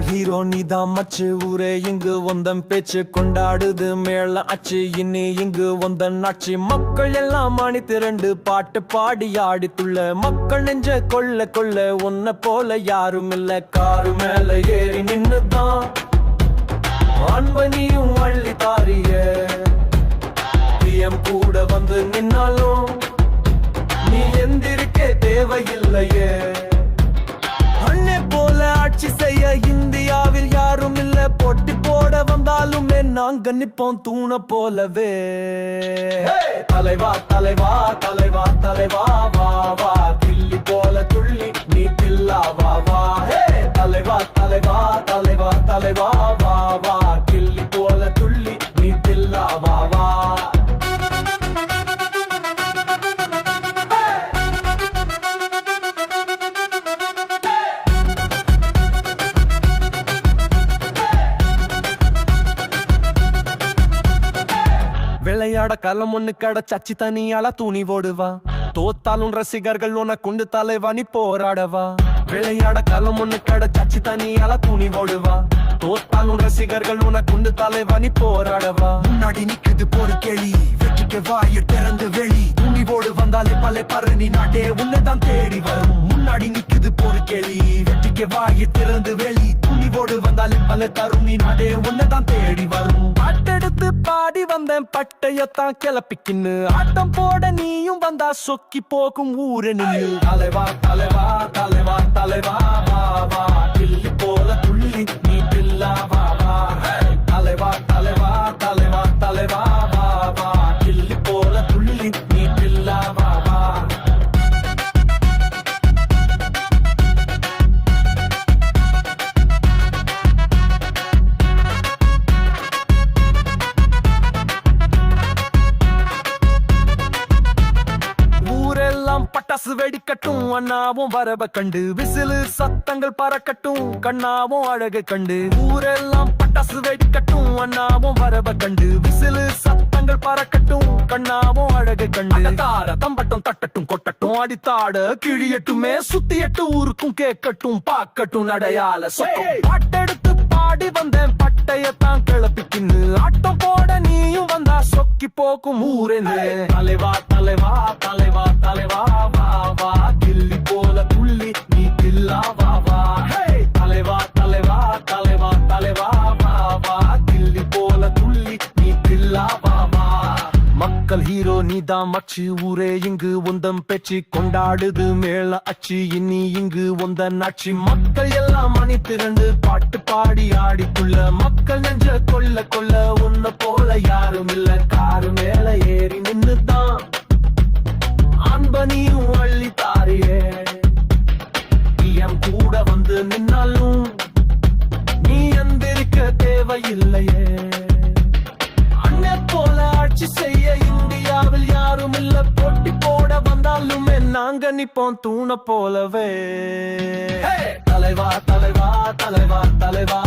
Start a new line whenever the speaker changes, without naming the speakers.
Hero நீதான் மச்சு ஊரே இங்கு வந்தன் பேச்சு கொண்டாடுது. மேல அச்சு இனி இங்கு வந்தன் ஆட்சி. மக்கள் எல்லாம் அணி திரண்டு பாட்டு பாடி ஆடித்துள்ள. மக்கள் நெஞ்ச கொள்ள கொள்ள உன்ன போல யாரும் இல்ல காரு மேல ஏறி நின்னுதான். அன்பனியும் நாங்க நிப்போம் தூண போலவே. தலைவா தலைவா தலைவா தலைவா வா வா தில்லி போல. விளையாட களம் ஒண்ணு கட சச்சி தனியால துணி ஓடுவா தோத்தாலும் ரசிகர்கள் உன குண்டு தலைவா நீ போராடவா. விளையாட களம் ஒண்ணு கட சச்சி தனியால துணி ஓடுவா தோத்தாலும் ரசிகர்கள் உன குண்டு தலைவா நீ போராடவா.
முன்னாடி நிக்குது போரு கேளி வெற்றிக்கு வாய திறந்து வெளி. துணிவோடு வந்தாலே பல பரணி நாட்டே உன்னைதான் தேடி வரும். முன்னாடி நிக்குது போரு கேளி வெற்றிக்கு வாய திறந்து வெளி. துணிவோடு வந்தாலும் பல தரும். நீ நாடே உன்னைதான் தேடி வரும்.
பாட்டெடுத்து பாடி வந்தேன். பட்டையத்தான் கிளப்பிக்கின்னு. ஆட்டம் போட நீயும் வந்தா சொக்கி போகும் ஊரு நின்னு. தலைவா தலைவா தலைவா தலைவா வா வா கிள்ளி போல. பட்டாசு வெடிக்கட்டும் அண்ணாவும் வரவ கண்டு. விசிலு சத்தங்கள் பறக்கட்டும் கண்ணாவும் அழகு கண்டு. ஊரெல்லாம் பட்டாசு வெடிக்கட்டும் அண்ணாவும் வரவ கண்டு. விசிலு சத்தங்கள் பறக்கட்டும் கண்ணாவும் அழகு கண்டு. தார தம்பட்டும் தட்டட்டும் கொட்டட்டும் அடித்தாட கிழியட்டுமே சுத்தியட்டு ஊருக்கும் கேட்கட்டும் பார்க்கட்டும் நடையால பாட்டெடுத்து பாடி வந்தேன் பட்டையத்தான் கிளப்பிக்கின்னு ஆட்டம் போட நீயும் வந்தா சொக்கி போக்கும் ஊரென்னு தலைவா தலைவா தலைவா ஹீரோ நீதான் மச்சு ஊரே இங்கு உந்தம் பேச்சு கொண்டாடுது மேல அச்சு. இனி இங்கு உந்த ஆட்சி மக்கள் எல்லாம் மணி திரண்டு பாட்டு பாடி ஆடிக்குள்ள. மக்கள் நெஞ்ச கொல்ல கொள்ள உன்ன போல யாரும் இல்ல. காரு மேல ஏறி நின்னுதான். அன்பனியும் அள்ளி தாரியே. என் கூட வந்து நின்னாலும் நீ எந்திருக்க தேவையில்லையே. நாங்க நிப்போம் தூண போலவே. தலைவா தலைவா தலைவா தலைவா.